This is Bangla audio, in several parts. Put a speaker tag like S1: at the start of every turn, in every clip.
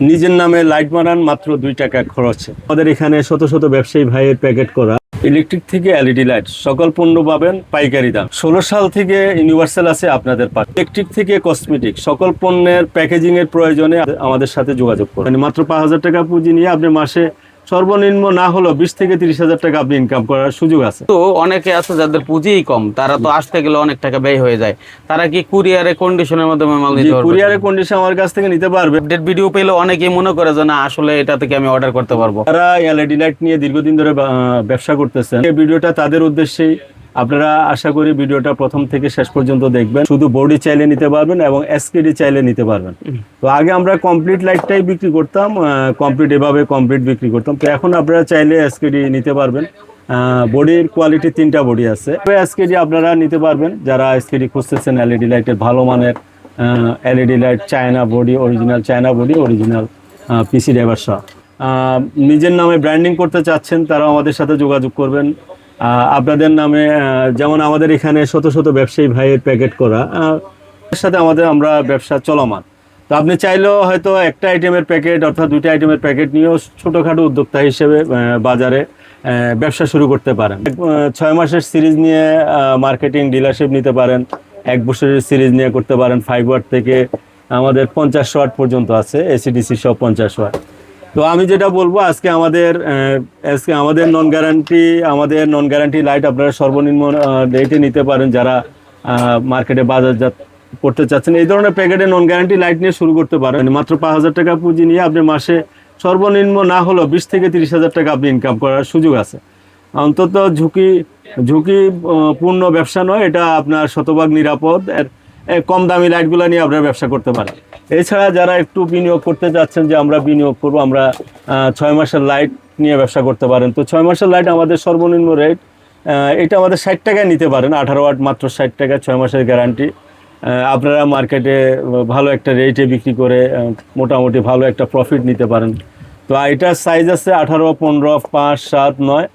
S1: নিজের নামে লাইট মারান মাত্র দুই টাকা খরচে। আমাদের এখানে শত শত ব্যবসায়ী ভাইয়ের প্যাকেট করা। ইলেকট্রিক থেকে এলইডি লাইট, সকল পণ্য পাবেন, পাইকারি দাম। ষোলো সাল থেকে ইউনিভার্সাল আছে আপনাদের পাশে। ইলেকট্রিক থেকে কসমেটিক, সকল পণ্যের প্যাকেজিং এর প্রয়োজনে আমাদের সাথে যোগাযোগ করুন। মানে মাত্র পাঁচ হাজার টাকা পুঁজি নিয়ে আপনি মাসে সর্বনিম্ন না হলো বিশ থেকে তিরিশ হাজার টাকা আপনি ইনকাম করার সুযোগ আছে।
S2: তো অনেকে আছে যাদের পুঁজিই কম তারা তো আসতে গেলে অনেক টাকা ব্যয় হয়ে যায়। তারা কি কুরিয়ারে কন্ডিশনের মাধ্যমে মাল নিতে পারবে?
S1: কুরিয়ারের কন্ডিশন আমার কাছ থেকে নিতে পারবে।
S2: আপডেট ভিডিও পেলে অনেকেই মনে করে যে না আসলে এটা থেকে আমি অর্ডার করতে পারব।
S1: তারা এলইডি লাইট নিয়ে দীর্ঘদিন ধরে ব্যবসা করতেছেন এই ভিডিওটা তাদের উদ্দেশ্যেই আপনারা আশা করি ভিডিওটা প্রথম থেকে শেষ পর্যন্ত দেখবেন। শুধু বডি চাইলে নিতে পারবেন এবং এসকেডি চাইলে নিতে পারবেন। তো আগে আমরা কমপ্লিট লাইটটাই বিক্রি করতাম কমপ্লিট এভাবে কমপ্লিট বিক্রি করতাম। তো এখন আপনারা চাইলে এসকেডি নিতে পারবেন। বডির কোয়ালিটি তিনটা বডি আছে। এসকেডি আপনারা নিতে পারবেন। যারা এসকেডি খুঁজতেছেন এলইডি লাইটের ভালো মানের LED light China body original China body original PC driver সহ নিজের নামে ব্র্যান্ডিং করতে চাচ্ছেন তারাও আমাদের সাথে যোগাযোগ করবেন। আপনাদের নামে যেমন আমাদের এখানে শত শত ব্যবসায়ী ভাইয়ের প্যাকেট করা সাথে আমাদের আমরা ব্যবসা চলমান। তো আপনি চাইলেও হয়তো একটা আইটেমের প্যাকেট অর্থাৎ দুইটা আইটেমের প্যাকেট নিয়েও ছোটোখাটো উদ্যোক্তা হিসেবে বাজারে ব্যবসা শুরু করতে পারেন। ছয় মাসের সিরিজ নিয়ে মার্কেটিং, ডিলারশিপ নিতে পারেন। এক বছরের সিরিজ নিয়ে করতে পারেন। ফাইভ ওয়াট থেকে আমাদের পঞ্চাশ ওয়াট পর্যন্ত আছে এসিডিসি সব পঞ্চাশ ওয়াট তো আমি যেটা বলব আজকে আমাদের আজকে আমাদের নন গ্যারান্টি আমাদের নন গ্যারান্টি লাইট আপনারা সর্বনিম্ন রেটে নিতে পারেন যারা মার্কেটে বাজারজাত করতে চাচ্ছেন। এই ধরনের প্যাকেটে নন গ্যারান্টি লাইট নিয়ে শুরু করতে পারেন। মাত্র পাঁচ হাজার টাকা পুঁজি নিয়ে আপনি মাসে সর্বনিম্ন না হলেও বিশ থেকে তিরিশ হাজার টাকা আপনি ইনকাম করার সুযোগ আছে। অন্তত ঝুঁকি ঝুঁকি আহ, পূর্ণ ব্যবসা নয় এটা আপনার শতভাগ নিরাপদ। এর কম দামি লাইটগুলো নিয়ে আপনারা ব্যবসা করতে পারেন। এছাড়া যারা একটু বিনিয়োগ করতে চাচ্ছেন যে আমরা বিনিয়োগ করব, আমরা ছয় মাসের লাইট নিয়ে ব্যবসা করতে পারেন। তো ছয় মাসের লাইট আমাদের সর্বনিম্ন রেট এটা আমাদের ষাট টাকায় নিতে পারেন, আঠারো ওয়াট মাত্র ষাট টাকা, ছয় মাসের গ্যারান্টি আপনারা মার্কেটে ভালো একটা রেটে বিক্রি করে মোটামুটি ভালো একটা প্রফিট নিতে পারেন। তো এটার সাইজ আছে আঠারো, পনেরো, পাঁচ, সাত, নয়।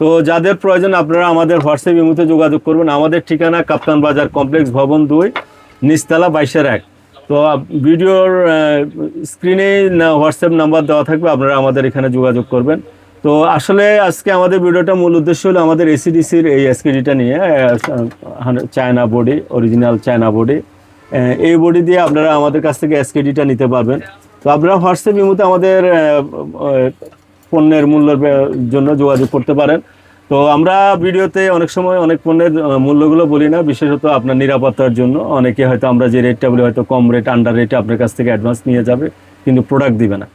S1: তো যাদের প্রয়োজন আপনারা আমাদের হোয়াটসঅ্যাপ ইমুতে যোগাযোগ করবেন। আমাদের ঠিকানা কাপ্তান বাজার কমপ্লেক্স ভবন দুই। নিচতলা বাইশের এক। তো ভিডিওর স্ক্রিনে হোয়াটসঅ্যাপ নাম্বার দেওয়া থাকবে, আপনারা আমাদের এখানে যোগাযোগ করবেন। তো, আসলে আজকে আমাদের ভিডিওটা মূল উদ্দেশ্য হলো আমাদের এসিডিসির এই এসকেডিটা নিয়ে China body original China body এই বডি দিয়ে আপনারা আমাদের কাছ থেকে এসকেডিটা নিতে পারবেন। তো, আপনারা হোয়াটসঅ্যাপ ইমুতে আমাদের পণ্যের মূল্যের জন্য যোগাযোগ করতে পারেন। তো আমরা ভিডিওতে অনেক সময় অনেক পণ্যের মূল্যগুলো বলি না, বিশেষত আপনার নিরাপত্তার জন্য। অনেকে হয়তো আমরা যে রেটটা বলি, হয়তো কম রেট আন্ডার রেটে আপনার কাছ থেকে অ্যাডভান্স নিয়ে যাবে, কিন্তু প্রোডাক্ট দিবে না।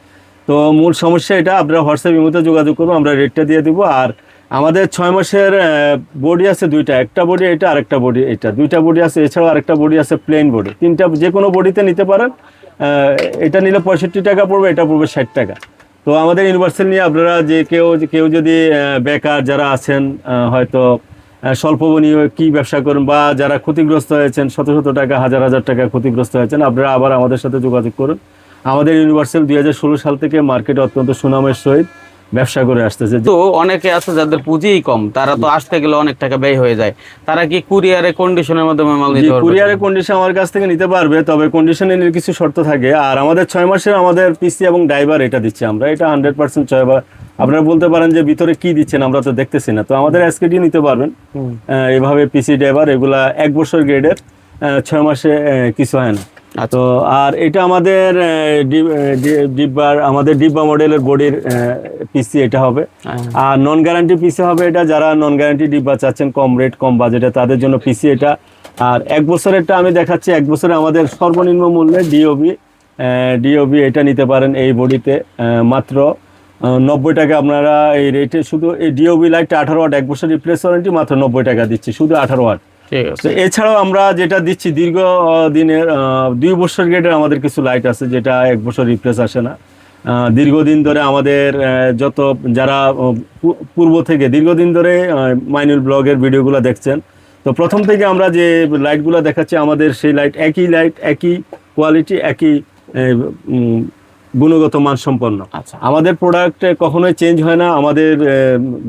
S1: তো মূল সমস্যা এটা আপনারা হোয়াটসঅ্যাপ ইমুতে যোগাযোগ করব, আমরা রেটটা দিয়ে দিব। আর আমাদের ছয় মাসের বডি আছে দুইটা, একটা বডি এটা, আরেকটা বডি এটা। দুইটা বডি আছে, এছাড়াও আরেকটা বডি আছে প্লেন বডি তিনটা যে কোনো বডিতে নিতে পারেন। এটা নিলে পঁয়ষট্টি টাকা পড়বে, এটা পড়বে ষাট টাকা। তো আমাদের ইউনিভার্সাল নিয়ে আপনারা যে কেউ কেউ যদি বেকার যারা আছেন হয়তো স্বল্পবনীয় কি ব্যবসা করেন বা যারা ক্ষতিগ্রস্ত হয়েছেন, শত শত টাকা, হাজার হাজার টাকা ক্ষতিগ্রস্ত হয়েছেন, আপনারা আবার আমাদের সাথে যোগাযোগ করুন। আমাদের ইউনিভার্সাল দুই হাজার ষোলো সাল থেকে মার্কেটে অত্যন্ত সুনামের সহিত। ব্যবসা করে আসতেছে।
S2: তো অনেকে আছে যাদের পুঁজিই কম তারা তো আসতে গেলে অনেক টাকা ব্যয় হয়ে যায়। তারা কি কুরিয়ারে কন্ডিশনের মাধ্যমে মাল নিতে পারবে?
S1: কুরিয়ারের কন্ডিশন আমার কাছ থেকে নিতে পারবে তবে কন্ডিশনের কিছু শর্ত থাকে। আর আমাদের ছয় মাসের আমাদের পিসি এবং ড্রাইভার এটা দিচ্ছি আমরা। এটা হান্ড্রেড পার্সেন্ট ছয় আপনারা বলতে পারেন যে ভিতরে কি দিচ্ছেন আমরা তো দেখতেছি না। তো আমাদের এসকেডি নিতে পারবেন। এভাবে পিসি ড্রাইভার এগুলা এক বছর গ্রেডের ছয় মাসে কিছু হয় না। তো আর এটা আমাদের ডিব্বার আমাদের ডিব্বা মডেলের বডির পিসি এটা হবে। আর নন গ্যারান্টি পিসি হবে এটা যারা নন গ্যারান্টি ডিব্বা চাচ্ছেন কম রেট কম বাজেটে তাদের জন্য পিসি এটা। আর এক বছরেরটা আমি দেখাচ্ছি এক বছরে আমাদের সর্বনিম্ন মূল্যে ডিওবি ডিওবি এটা নিতে পারেন এই বডিতে মাত্র নব্বই টাকা আপনারা এই রেটে শুধু এই ডিওবি লাইটটা আঠারো ওয়াট এক বছর রিপ্লেস ওয়ারেন্টি মাত্র নব্বই টাকা দিচ্ছি শুধু আঠারো ওয়াট এছাড়াও আমরা যেটা দিচ্ছি দীর্ঘ দিনের দুই বছর গ্রেডের আমাদের কিছু লাইট আছে যেটা এক বছর রিপ্লেস আসে না। দীর্ঘদিন ধরে আমাদের যত যারা পূর্ব থেকে দীর্ঘদিন ধরে মাইনুল ব্লগের ভিডিওগুলো দেখছেন তো প্রথম থেকে আমরা যে লাইটগুলো দেখাচ্ছি আমাদের সেই লাইট একই লাইট একই কোয়ালিটি একই গুণগত মান সম্পন্ন
S2: আচ্ছা।
S1: আমাদের প্রোডাক্ট কখনোই চেঞ্জ হয় না। আমাদের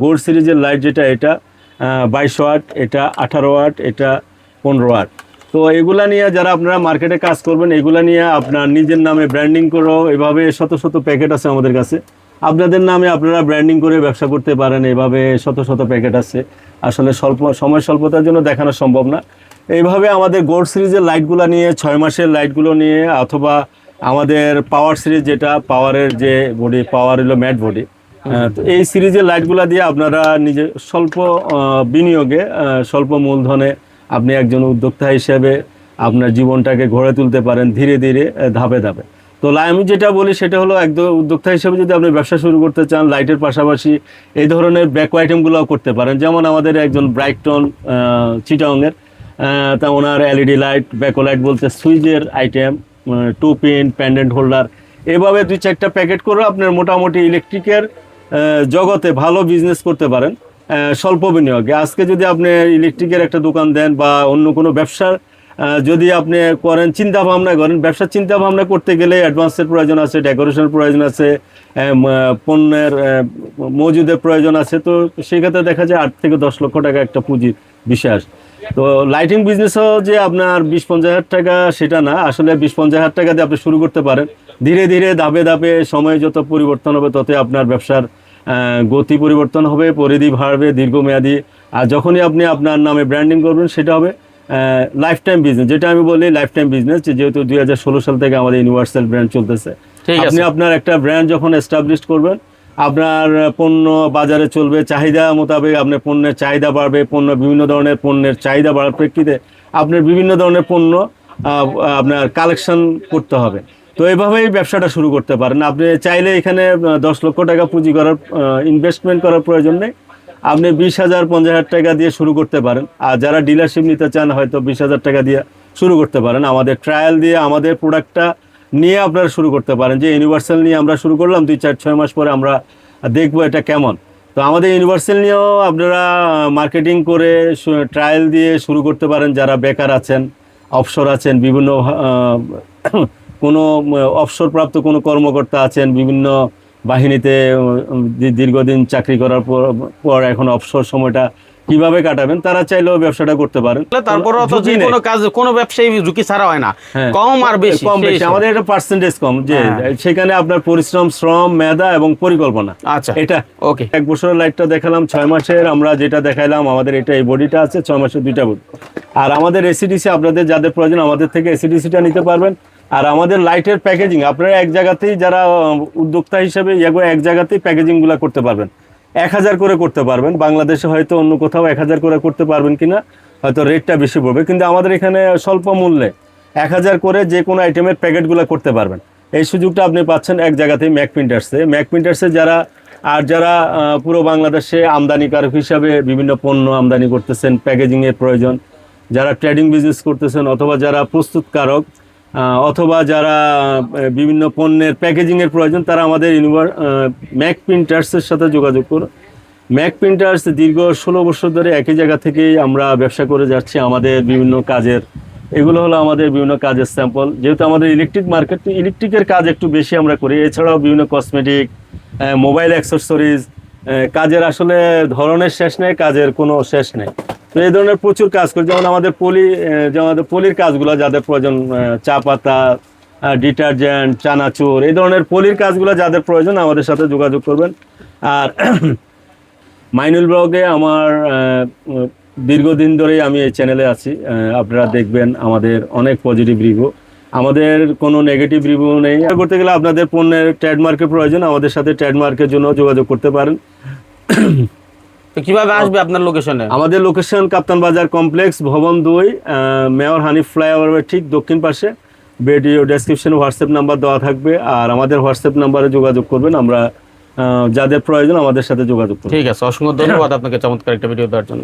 S1: গোল্ড সিরিজের লাইট যেটা এটা বাইশ ওয়াট এটা আঠারো ওয়াট এটা পনেরো ওয়াট তো এগুলা নিয়ে যারা আপনারা মার্কেটে কাজ করবেন, এগুলা নিয়ে আপনার নিজের নামে ব্র্যান্ডিং করো এভাবে শত শত প্যাকেট আছে আমাদের কাছে। আপনাদের নামে আপনারা ব্র্যান্ডিং করে ব্যবসা করতে পারেন, এভাবে শত শত প্যাকেট আছে। আসলে স্বল্প, সময় স্বল্পতার জন্য দেখানো সম্ভব না। এইভাবে আমাদের গোল্ড সিরিজের লাইটগুলো নিয়ে, ছয় মাসের লাইটগুলো নিয়ে, অথবা আমাদের পাওয়ার সিরিজ যেটা পাওয়ারের যে বডি পাওয়ার হলো ম্যাট বডি এই সিরিজের লাইটগুলো দিয়ে আপনারা নিজে স্বল্প বিনিয়োগে স্বল্প মূলধনে আপনি একজন উদ্যোক্তা হিসেবে আপনার জীবনটাকে গড়ে তুলতে পারেন ধীরে ধীরে ধাপে ধাপে। তো আমি যেটা বলি সেটা হলো একদম উদ্যোক্তা হিসেবে যদি আপনি ব্যবসা শুরু করতে চান লাইটের পাশাপাশি এই ধরনের ব্যাক আইটেমগুলোও করতে পারেন। যেমন আমাদের একজন ব্রাইটন চিটাংয়ের তা ওনার এলইডি লাইট ব্যাকো লাইট বলতে সুইচের item two pin pendant holder এভাবে দুই চারটা প্যাকেট করে আপনার মোটামুটি ইলেকট্রিকের জগতে ভালো বিজনেস করতে পারেন। স্বল্প বিনিয়োগে। আজকে যদি আপনি ইলেকট্রিকের একটা দোকান দেন বা অন্য কোনো ব্যবসার যদি আপনি করেন চিন্তা ভাবনা করেন, ব্যবসার চিন্তা ভাবনা করতে গেলে অ্যাডভান্সের প্রয়োজন আছে ডেকোরেশনের প্রয়োজন আছে পণ্যের মজুদের প্রয়োজন আছে। তো সেক্ষেত্রে দেখা যায় আট থেকে দশ লক্ষ টাকা একটা পুঁজির বিশ্বাস তো লাইটিং বিজনেসও যে আপনার বিশ পঞ্চাশ হাজার টাকা, সেটা না। আসলে বিশ পঞ্চাশ হাজার টাকা দিয়ে আপনি শুরু করতে পারেন। ধীরে ধীরে ধাপে ধাপে সময় যত পরিবর্তন হবে তত আপনার ব্যবসার গতি পরিবর্তন হবে পরিধি বাড়বে দীর্ঘমেয়াদী। আর যখনই আপনি আপনার নামে ব্র্যান্ডিং করবেন সেটা হবে লাইফ টাইম বিজনেস যেটা আমি বলি লাইফ টাইম বিজনেস যেহেতু দুই হাজার ষোলো সাল থেকে আমাদের ইউনিভার্সাল ব্র্যান্ড চলতেছে। আপনি আপনার একটা ব্র্যান্ড যখন এস্টাবলিশ করবেন আপনার পণ্য বাজারে চলবে চাহিদা মোতাবেক আপনার পণ্যের চাহিদা বাড়বে পণ্য বিভিন্ন ধরনের পণ্যের চাহিদা বাড়ার প্রেক্ষিতে আপনার বিভিন্ন ধরনের পণ্য আপনার কালেকশন করতে হবে। তো এভাবেই ব্যবসাটা শুরু করতে পারেন। আপনি চাইলে এখানে দশ লক্ষ টাকা পুঁজি করার ইনভেস্টমেন্ট করার প্রয়োজন নেই। আপনি বিশ হাজার, পঞ্চাশ হাজার টাকা দিয়ে শুরু করতে পারেন। আর যারা ডিলারশিপ নিতে চান, হয়তো বিশ হাজার টাকা দিয়ে শুরু করতে পারেন। আমাদের ট্রায়াল দিয়ে আমাদের প্রোডাক্টটা নিয়ে আপনারা শুরু করতে পারেন। যে ইউনিভার্সাল নিয়ে আমরা শুরু করলাম, দুই, চার, ছয় মাস পরে আমরা দেখব এটা কেমন। তো আমাদের ইউনিভার্সাল নিয়েও আপনারা মার্কেটিং করে ট্রায়াল দিয়ে শুরু করতে পারেন। যারা বেকার আছেন অবসর আছেন, বিভিন্ন কোনো অবসরপ্রাপ্ত কোনো কর্মকর্তা আছেন বিভিন্ন বাহিনীতে দীর্ঘদিন চাকরি করার পর এখন অবসর সময়টা কীভাবে কাটাবেন? তারা চাইলেও ব্যবসাটা করতে পারেন।
S2: তারপরে তো
S1: ঝুঁকি
S2: যে কোনো কাজ কোনো ব্যবসায়ী ঝুঁকি ছাড়া হয় না।
S1: হ্যাঁ।
S2: কম আর বেশি
S1: কম বেশি। আমাদের একটা পার্সেন্টেজ কম যে
S2: হ্যাঁ।
S1: সেখানে আপনার পরিশ্রম শ্রম মেধা এবং পরিকল্পনা।
S2: আচ্ছা।
S1: এটা
S2: ওকে।
S1: এক বছরের লাইটটা দেখালাম ছয় মাসের আমরা যেটা দেখাইলাম আমাদের এটা এই বডিটা আছে ছয় মাসের দুইটা বডি আর আমাদের এসিডিসি আপনাদের যাদের প্রয়োজন আমাদের থেকে এসিডিসিটা নিতে পারবেন। আর আমাদের লাইটের প্যাকেজিং আপনারা এক জায়গাতেই যারা উদ্যোক্তা হিসেবে এগো এক জায়গাতেই প্যাকেজিংগুলা করতে পারবেন। এক হাজার করে করতে পারবেন। বাংলাদেশে হয়তো অন্য কোথাও এক হাজার করে করতে পারবেন কিনা, হয়তো রেটটা বেশি পড়বে। কিন্তু আমাদের এখানে স্বল্প মূল্যে এক হাজার করে যে কোনো আইটেমের প্যাকেটগুলো করতে পারবেন। এই সুযোগটা আপনি পাচ্ছেন এক জায়গাতেই ম্যাক প্রিন্টার্সে ম্যাক প্রিন্টার্সে যারা, আর যারা পুরো বাংলাদেশে আমদানিকারক হিসাবে বিভিন্ন পণ্য আমদানি করতেছেন প্যাকেজিংয়ের প্রয়োজন, যারা ট্রেডিং বিজনেস করতেছেন অথবা যারা প্রস্তুতকারক অথবা যারা বিভিন্ন পণ্যের প্যাকেজিংয়ের প্রয়োজন, তারা আমাদের ইউনিভার ম্যাক প্রিন্টার্সের সাথে যোগাযোগ করুন। ম্যাক প্রিন্টার্স দীর্ঘ ষোলো বছর ধরে একই জায়গা থেকেই আমরা ব্যবসা করে যাচ্ছি আমাদের বিভিন্ন কাজের। এগুলো হলো আমাদের বিভিন্ন কাজের স্যাম্পল যেহেতু আমাদের ইলেকট্রিক মার্কেট ইলেকট্রিকের কাজ একটু বেশি আমরা করি। এছাড়াও বিভিন্ন কসমেটিক মোবাইল অ্যাক্সেসরিজ কাজের আসলে ধরনের শেষ নেই, কাজের কোনো শেষ নেই। তো এই ধরনের প্রচুর কাজ করি, যেমন আমাদের পলি যেমন আমাদের পলির কাজগুলো, যাদের প্রয়োজন চা পাতা ডিটারজেন্ট, চানাচুর, এই ধরনের পলির কাজগুলো যাদের প্রয়োজন আমাদের সাথে যোগাযোগ করবেন। আর মাইনুল ব্লগে আমার দীর্ঘদিন ধরেই আমি এই চ্যানেলে আছি। আপনারা দেখবেন আমাদের অনেক পজিটিভ রিভিউ আমাদের কোনো নেগেটিভ রিভিউ নেই। করতে গেলে আপনাদের পণ্যের ট্রেডমার্কের প্রয়োজন, আমাদের সাথে ট্রেডমার্কের জন্য যোগাযোগ করতে পারেন।
S2: কীভাবে আসবে আপনার লোকেশনে
S1: আমাদের লোকেশন কাপ্তান বাজার কমপ্লেক্স ভবন দুই মেয়র হানিফ ফ্লাইওভারের ঠিক দক্ষিণ পাশে। ভিডিও ডেসক্রিপশনে হোয়াটসঅ্যাপ নাম্বার দেওয়া থাকবে আর আমাদের হোয়াটসঅ্যাপ নাম্বারে যোগাযোগ করবেন। আমরা যাদের প্রয়োজন আমাদের সাথে যোগাযোগ করবেন।
S2: ঠিক আছে অসংখ্য ধন্যবাদ আপনাকে চমৎকার একটা ভিডিও দেওয়ার জন্য।